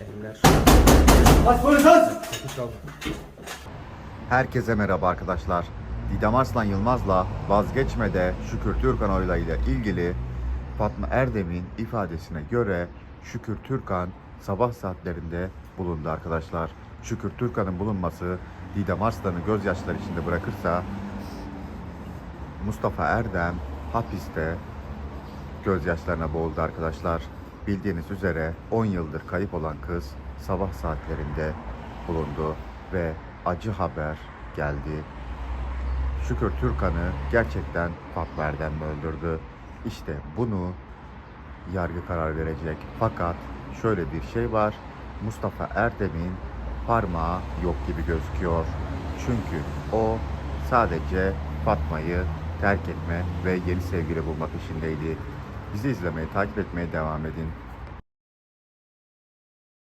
Eller. Aç polis aç! Herkese merhaba arkadaşlar. Didem Arslan Yılmaz'la vazgeçmede Şükür Türkan ile ilgili Fatma Erdem'in ifadesine göre Şükür Türkan sabah saatlerinde bulundu arkadaşlar. Şükür Türkan'ın bulunması Didem Arslan'ı gözyaşları içinde bırakırsa Mustafa Erdem hapiste gözyaşlarına boğuldu arkadaşlar. Bildiğiniz üzere 10 yıldır kayıp olan kız sabah saatlerinde bulundu ve acı haber geldi. Şükür Türkan'ı gerçekten mi öldürdü? İşte bunu yargı karar verecek. Fakat şöyle bir şey var. Mustafa Erdem'in parmağı yok gibi gözüküyor. Çünkü o sadece Fatma'yı terk etme ve yeni sevgili bulma peşindeydi. Bizi izlemeye, takip etmeye devam edin.